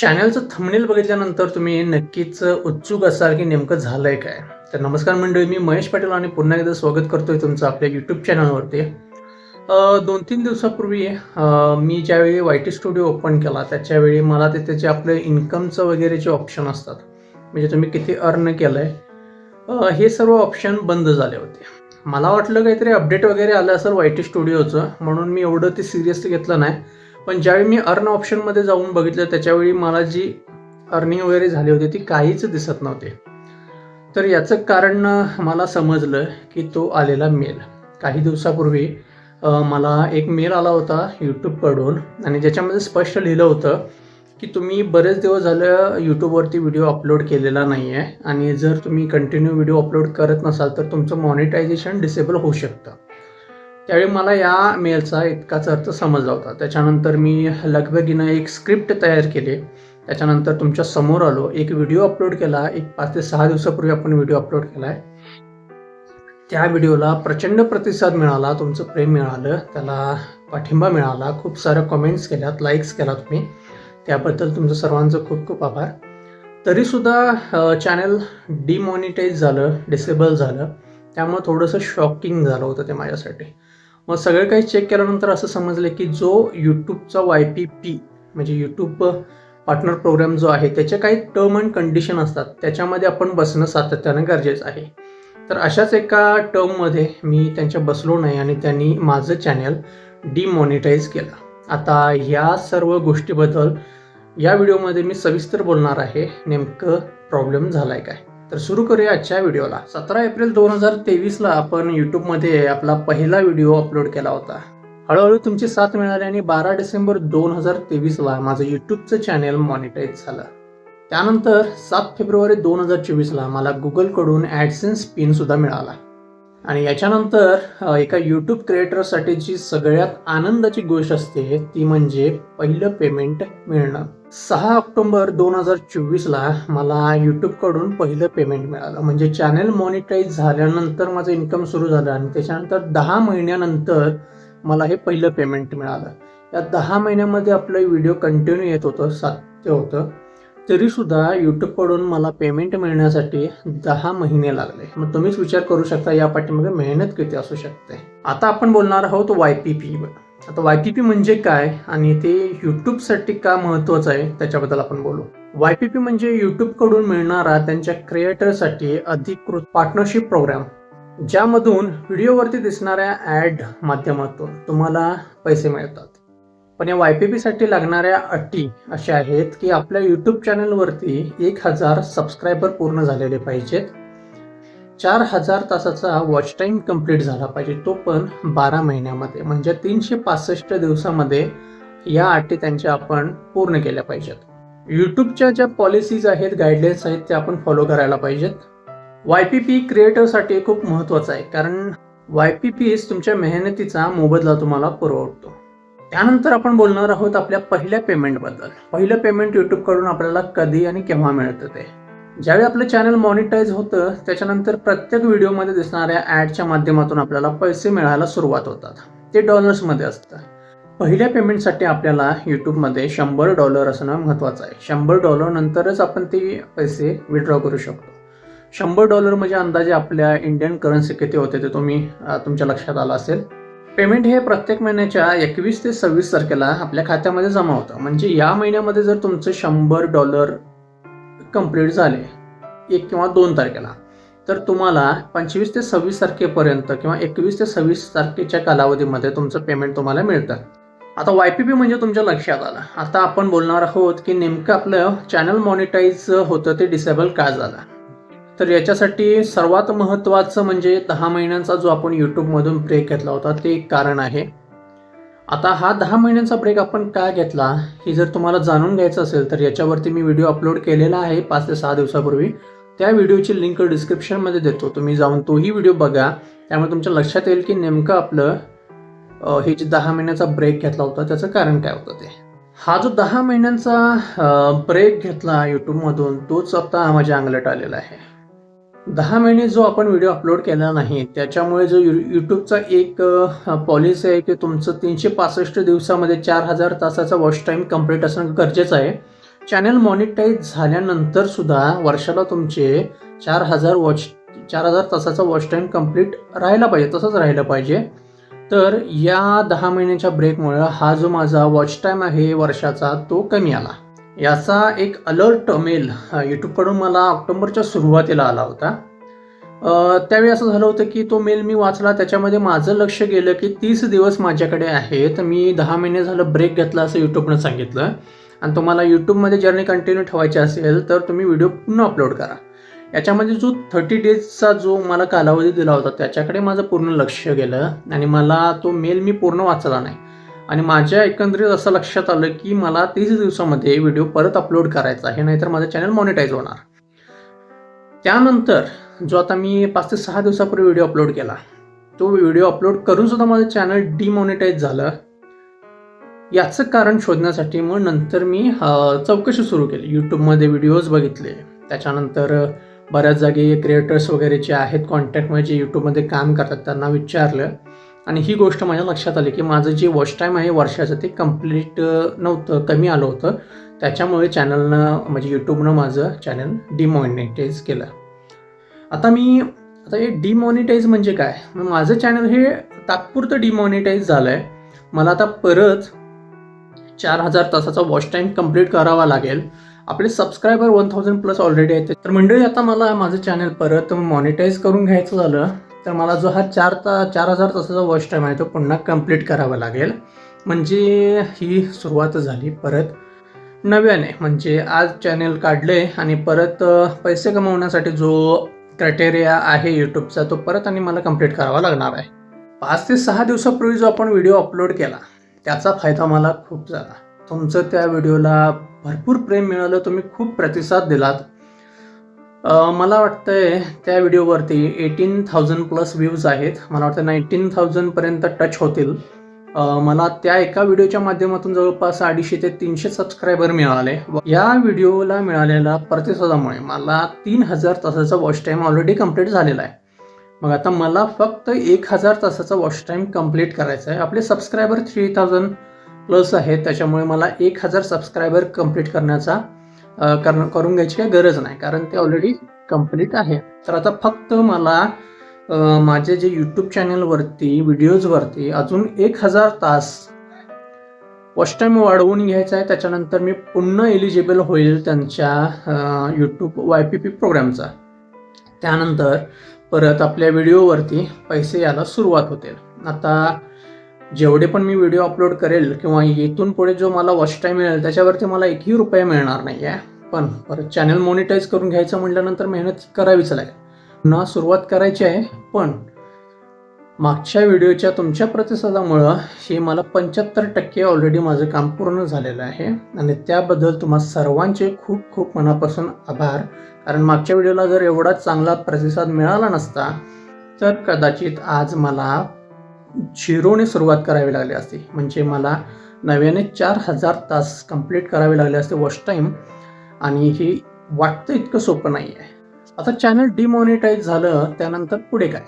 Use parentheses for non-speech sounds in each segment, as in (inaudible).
चॅनलचं thumbnail बघितल्यानंतर तुम्ही नक्कीच उत्सुक असाल की नेमकं झालंय काय. तर नमस्कार मंडळी मी महेश पाटील आणि पुन्हा एकदा स्वागत करतोय तुमचं आपल्या यूट्यूब चॅनलवरती दोन तीन दिवसापूर्वी मी ज्यावेळी वाय टी स्टुडिओ ओपन केला त्याच्यावेळी मला तिथे जे आपले इन्कमचं वगैरे जे ऑप्शन असतात म्हणजे तुम्ही किती अर्न केलं आहे हे सर्व ऑप्शन बंद झाले होते. मला वाटलं काहीतरी अपडेट वगैरे आलं असेल वाय टी स्टुडिओचं म्हणून मी एवढं ते सिरियसली घेतलं नाही. पण ज्यावेळी मी अर्न ऑप्शनमध्ये जाऊन बघितलं त्याच्यावेळी मला जी अर्निंग वगैरे झाली होती ती काहीच दिसत नव्हते. तर याचं कारण मला समजलं की तो आलेला मेल. काही दिवसापूर्वी मला एक मेल आला होता यूट्यूबकडून आणि ज्याच्यामध्ये स्पष्ट लिहिलं होतं की तुम्ही बरेच दिवस झालं यूट्यूबवरती व्हिडिओ अपलोड केलेला नाही आहे आणि जर तुम्ही कंटिन्यू व्हिडिओ अपलोड करत नसाल तर तुमचं मॉनिटायझेशन डिसेबल होऊ शकतं. त्यावेळी मला या मेलचा इतकाच अर्थ समजला होता. त्याच्यानंतर मी लगबगीनं एक स्क्रिप्ट तयार केली. त्याच्यानंतर तुमच्यासमोर आलो. एक व्हिडिओ अपलोड केला. एक पाच ते सहा दिवसापूर्वी आपण व्हिडिओ अपलोड केला आहे त्या व्हिडिओला प्रचंड प्रतिसाद मिळाला. तुमचं प्रेम मिळालं. त्याला पाठिंबा मिळाला. खूप साऱ्या कमेंट्स केल्यात. लाईक्स केला तुम्ही. त्याबद्दल तुमचं सर्वांचं खूप खूप आभार. तरीसुद्धा चॅनल डिमॉनिटाईज झालं डिसेबल झालं. त्यामुळे थोडंसं शॉकिंग झालं होतं ते माझ्यासाठी. मग सगळं काही चेक केल्यानंतर असं समजलं की जो यूट्यूबचा वाय पी पी म्हणजे यूट्यूब पार्टनर प्रोग्राम जो आहे त्याच्या काही टर्म अँड कंडिशन असतात. त्याच्यामध्ये आपण बसणं सातत्यानं गरजेचं आहे. तर अशाच एका टर्ममध्ये मी त्यांच्या बसलो नाही आणि त्यांनी माझं चॅनल डिमॉनिटाईज केलं. आता ह्या सर्व गोष्टीबद्दल या व्हिडिओमध्ये मी सविस्तर बोलणार आहे. नेमकं प्रॉब्लेम झाला आहे काय? तर सुरू करूया आजच्या व्हिडिओला. सतरा एप्रिल दोन हजार तेवीसला आपण यूट्यूबमध्ये आपला पहिला व्हिडिओ अपलोड केला होता. हळूहळू तुमची साथ मिळाली आणि बारा डिसेंबर दोन हजार तेवीसला माझं यूट्यूबचं चॅनेल मॉनिटाईज झालं. त्यानंतर सात फेब्रुवारी दोन हजार चोवीसला मला गुगलकडून ॲडसेन्स पिन सुद्धा मिळाला. आणि याच्यानंतर एका यूट्यूब क्रिएटरसाठीची सगळ्यात आनंदाची गोष्ट असते ती म्हणजे पहिलं पेमेंट मिळणं. सहा ऑक्टोबर दोन हजार चोवीसला मला यूट्यूबकडून पहिलं पेमेंट मिळालं. म्हणजे चॅनल मॉनिटाईज झाल्यानंतर माझं इन्कम सुरू झालं आणि त्याच्यानंतर दहा महिन्यानंतर मला हे पहिलं पेमेंट मिळालं. या दहा महिन्यामध्ये आपलं व्हिडिओ कंटिन्यू येत होतं सात्य होतं. तरीसुद्धा यूट्यूबकडून मला पेमेंट मिळण्यासाठी दहा महिने लागले. मग तुम्हीच विचार करू शकता या पाठीमागे मेहनत किती असू शकते. आता आपण बोलणार आहोत वाय पी पी आता वाय पी पी म्हणजे काय? आणि ते यूट्यूबसाठी का महत्त्वाचं आहे? त्याच्याबद्दल आपण बोलू. वाय पी पी म्हणजे यूट्यूबकडून मिळणारा त्यांच्या क्रिएटरसाठी अधिकृत पार्टनरशिप प्रोग्राम ज्यामधून व्हिडिओवरती दिसणाऱ्या ॲड माध्यमातून तुम्हाला पैसे मिळतात. पण या वाय पी पीसाठी लागणाऱ्या अटी अशा आहेत की आपल्या यूट्यूब चॅनलवरती एक हजार सबस्क्रायबर पूर्ण झालेले पाहिजेत. चार हजार तासाचा वॉच टाईम कंप्लीट झाला पाहिजे. तो पण बारा महिन्यामध्ये. म्हणजे तीनशे पासष्ट दिवसामध्ये या अटी त्यांच्या आपण पूर्ण केल्या पाहिजेत. यूट्यूबच्या ज्या पॉलिसीज आहेत गाईडलाईन्स आहेत त्या आपण फॉलो करायला पाहिजेत. वाय पी पी क्रिएटरसाठी खूप महत्त्वाचं आहे. कारण वाय पी पीच तुमच्या मेहनतीचा मोबदला तुम्हाला पुरवतो. त्यानंतर आपण बोलणार आहोत आपल्या पहिल्या पेमेंटबद्दल पहिलं पेमेंट यूट्यूबकडून आपल्याला कधी आणि केव्हा मिळतं ते? ज्यावेळी आपलं चॅनल मॉनिटाईज होतं त्याच्यानंतर प्रत्येक व्हिडिओमध्ये दिसणाऱ्या ॲडच्या माध्यमातून आपल्याला पैसे मिळायला सुरुवात होतात. ते डॉलर्समध्ये असतं. पहिल्या पेमेंटसाठी आपल्याला यूट्यूबमध्ये शंभर डॉलर असणं महत्त्वाचं आहे. शंभर डॉलर नंतरच आपण ते पैसे विड्रॉ करू शकतो. शंभर डॉलर म्हणजे अंदाजे आपल्या इंडियन करन्सी किती होते ते तुम्ही तुमच्या लक्षात आलं असेल. पेमेंट हे प्रत्येक महिन्याच्या एकवीस ते सव्वीस तारखेला आपल्या खात्यामध्ये जमा होतं. म्हणजे या महिन्यामध्ये जर तुमचं शंभर डॉलर कंप्लीट झाले. एक किंवा दोन तारखेला. तर तुम्हाला पंचवीस ते सव्वीस तारखेपर्यंत किंवा एकवीस ते सव्वीस तारखेच्या कालावधीमध्ये तुमचं पेमेंट तुम्हाला मिळतं. आता वाय पी पी म्हणजे तुमच्या लक्षात आलं. आता आपण बोलणार आहोत की नेमकं आपलं चॅनल मॉनिटाईज होतं ते डिसेबल का झालं? तर याच्यासाठी सर्वात महत्त्वाचं म्हणजे दहा महिन्यांचा जो आपण यूट्यूबमधून ब्रेक घेतला होता ते एक कारण आहे. आता हा दहा महिन्यांचा ब्रेक आपण का घेतला हे जर तुम्हाला जाणून घ्यायचं असेल तर याच्यावरती मी व्हिडिओ अपलोड केलेला आहे पाच ते सहा दिवसापूर्वी. त्या व्हिडिओची लिंक डिस्क्रिप्शनमध्ये देतो. तुम्ही जाऊन तोही व्हिडिओ बघा. त्यामुळे तुमच्या लक्षात येईल की नेमकं आपलं हे जे दहा महिन्याचा ब्रेक घेतला होता त्याचं कारण काय होतं ते. हा जो दहा महिन्यांचा ब्रेक घेतला यूट्यूबमधून तोच आता माझ्या अंगलट आलेला आहे. दहा महिने जो आपण व्हिडिओ अपलोड केला नाही त्याच्यामुळे जो यू यूट्यूबचा एक पॉलिसी आहे की तुमचं तीनशे पासष्ट दिवसामध्ये चार हजार तासाचा वॉच टाईम कंप्लीट असणं गरजेचं आहे. चॅनल मॉनिटाईज झाल्यानंतर सुद्धा वर्षाला तुमचे चार हजार वॉच चार हजार तासाचा वॉच टाईम कंप्लीट राहायला पाहिजे तसंच राहिलं पाहिजे. तर या दहा महिन्याच्या ब्रेकमुळे हा जो माझा वॉच टाईम आहे वर्षाचा तो कमी आला. याचा एक अलर्ट मेल यूट्यूबकडून मला ऑक्टोबरच्या सुरुवातीला आला होता. त्यावेळी असं झालं होतं की तो मेल मी वाचला त्याच्यामध्ये माझं लक्ष गेलं की तीस दिवस माझ्याकडे आहेत. मी दहा महिने झालं ब्रेक घेतला असं यूट्यूबनं सांगितलं. आणि तुम्हाला यूट्यूबमध्ये जर्नी कंटिन्यू ठेवायची असेल तर तुम्ही व्हिडिओ पुन्हा अपलोड करा. याच्यामध्ये जो थर्टी डेजचा जो मला कालावधी दिला होता त्याच्याकडे माझं पूर्ण लक्ष गेलं आणि मला तो मेल मी पूर्ण वाचला नाही. आणि माझ्या एकंदरीत असं लक्षात आलं की मला तीस दिवसामध्ये व्हिडिओ परत अपलोड करायचा आहे नाहीतर माझं चॅनल मॉनिटाईज होणार. त्यानंतर जो आता मी पाच ते सहा दिवसापूर्वी व्हिडिओ अपलोड केला तो व्हिडिओ अपलोड करून सुद्धा माझं चॅनल डिमॉनिटाईज झालं. याचं कारण शोधण्यासाठी मग नंतर मी चौकशी सुरू केली. यूट्यूबमध्ये व्हिडिओज बघितले. त्याच्यानंतर बऱ्याच जागी क्रिएटर्स वगैरे जे आहेत कॉन्टॅक्टमध्ये जे यूट्यूबमध्ये काम करतात त्यांना विचारलं. आणि ही गोष्ट माझ्या लक्षात आली की माझं जे वॉच टाईम आहे वर्षाचं ते कंप्लीट नव्हतं कमी आलं होतं. त्याच्यामुळे चॅनलनं म्हणजे यूट्यूबनं माझं चॅनल डिमॉनिटाईज केलं. आता मी आता हे डिमॉनिटाईज म्हणजे काय? माझं चॅनल हे तात्पुरतं डिमॉनिटाईज झालं आहे मला आता परत चार हजार तासाचा वॉच टाईम कंप्लीट करावा लागेल. आपले subscriber one thousand plus already आहेत. तर मंडळी आता मला माझं चॅनल परत मॉनिटाईज करून घ्यायचं झालं. तर मला जो हा चार ता चार हजार तासाचा वॉच टाईम आहे तो पुन्हा कंप्लीट करावा लागेल. म्हणजे ही सुरुवात झाली परत नव्याने. म्हणजे आज चॅनेल काढले आणि परत पैसे कमवण्यासाठी जो क्रायटेरिया आहे यूट्यूबचा तो परत आणि मला कंप्लीट करावा लागणार आहे. पाच ते सहा दिवसापूर्वी जो आपण व्हिडिओ अपलोड केला त्याचा फायदा मला खूप झाला. तुमचं त्या व्हिडिओला भरपूर प्रेम मिळालं तुम्ही खूप प्रतिसाद दिलात. मला वाटतंय त्या व्हिडिओवरती एटीन थाउजंड प्लस व्ह्यूज आहेत. मला वाटतं नाईन्टीन थाउजंडपर्यंत टच होतील. मला त्या एका व्हिडिओच्या माध्यमातून जवळपास अडीचशे ते तीनशे सबस्क्रायबर मिळाले. व या व्हिडिओला मिळालेल्या प्रतिसादामुळे मला तीन हजार तासाचा वॉच टाईम ऑलरेडी कंप्लीट झालेला आहे. मग आता मला फक्त एक हजार तासाचा वॉच टाईम कंप्लीट करायचा आहे. आपले सबस्क्रायबर थ्री थाउजंड प्लस आहेत. त्याच्यामुळे मला एक हजार सबस्क्रायबर कंप्लीट करण्याचा करण करून घ्यायची काही गरज नाही कारण ते ऑलरेडी कंप्लीट आहे. तर आता फक्त मला माझे जे यूट्यूब चॅनलवरती व्हिडिओजवरती अजून एक हजार तास वॉच टाईम वाढवून घ्यायचा आहे. त्याच्यानंतर मी पुन्हा एलिजिबल होईल त्यांच्या यूट्यूब वाय पी पी प्रोग्रामचा त्यानंतर परत आपल्या व्हिडिओवरती पैसे यायला सुरुवात होते. आता जेवढे पण मी व्हिडिओ अपलोड करेल किंवा इथून पुढे जो मला वॉच टाईम मिळेल त्याच्यावरती मला एकही रुपया मिळणार नाही आहे पण परत चॅनल मॉनिटाईज करून घ्यायचं म्हटल्यानंतर मेहनत करावीच लागेल. पुन्हा सुरुवात करायची आहे पण मागच्या व्हिडिओच्या तुमच्या प्रतिसादामुळं हे मला पंच्याहत्तर टक्के ऑलरेडी माझं काम पूर्ण झालेलं आहे. आणि त्याबद्दल तुम्हा सर्वांचे खूप खूप मनापासून आभार. कारण मागच्या व्हिडिओला जर एवढा चांगला प्रतिसाद मिळाला नसता तर कदाचित आज मला झिरोने सुरुवात करावी लागली असती. म्हणजे मला नव्याने चार हजार तास कंप्लीट करावे लागले असते वॉच टाईम आणि हे वाटतं इतकं सोपं नाही आहे. आता चॅनल डिमॉनिटाईज झालं त्यानंतर पुढे काय?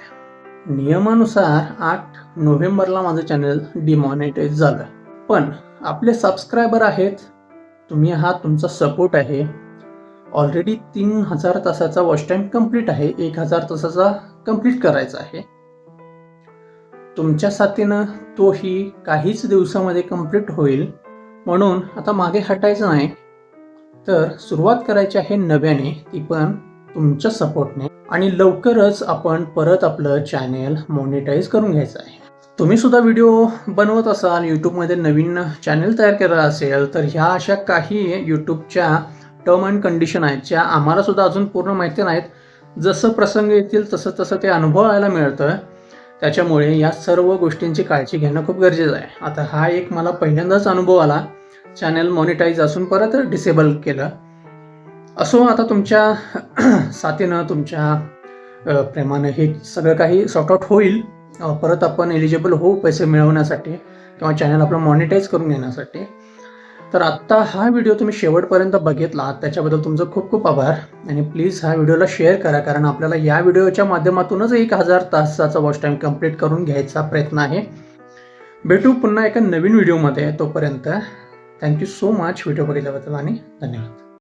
नियमानुसार आठ नोव्हेंबरला माझं चॅनल डिमॉनिटाईज झालं. पण आपले सबस्क्रायबर आहेत तुम्ही हा तुमचा सपोर्ट आहे. ऑलरेडी तीन हजार तासाचा वॉच टाईम कंप्लीट आहे एक हजार तासाचा कंप्लीट करायचा आहे. तुमच्या साथीनं तोही काहीच दिवसामध्ये कंप्लीट होईल. म्हणून आता मागे हटायचं नाही. तर सुरुवात करायची आहे नव्याने. ती पण तुमच्या सपोर्टने आणि लवकरच आपण परत आपलं चॅनेल मॉनिटाईज करून घ्यायचं आहे. तुम्ही सुद्धा व्हिडिओ बनवत असाल यूट्यूबमध्ये नवीन चॅनेल तयार केला असेल तर ह्या अशा काही यूट्यूबच्या टर्म अँड कंडिशन आहेत ज्या आम्हाला सुद्धा अजून पूर्ण माहिती नाहीत. जसं प्रसंग येतील तसं तसं ते अनुभवायला मिळतं. त्याच्यामुळे या सर्व गोष्टींची काळजी घेणं खूप गरजेचं आहे. आता हा एक मला पहिल्यांदाच अनुभव आला. चॅनल मॉनिटाईज असून परत डिसेबल केलं. असो आता तुमच्या (clears throat) साथीनं तुमच्या प्रेमानं हे सगळं काही सॉर्ट आउट होईल. परत आपण एलिजिबल होऊ पैसे मिळवण्यासाठी किंवा चॅनल आपलं मॉनिटाईज करून घेण्यासाठी. तर आत्ता हा व्हिडिओ तुम्ही शेवटपर्यंत बघितला त्याच्याबद्दल तुमचं खूप खूप आभार. आणि प्लीज हा व्हिडिओला शेअर करा कारण आपल्याला या व्हिडिओच्या माध्यमातूनच एक हजार तासाचा वॉच टाईम कंप्लीट करून घ्यायचा प्रयत्न आहे. भेटू पुन्हा एका नवीन व्हिडिओमध्ये तोपर्यंत. Thank you so much video बघितल्याबद्दल आणि धन्यवाद.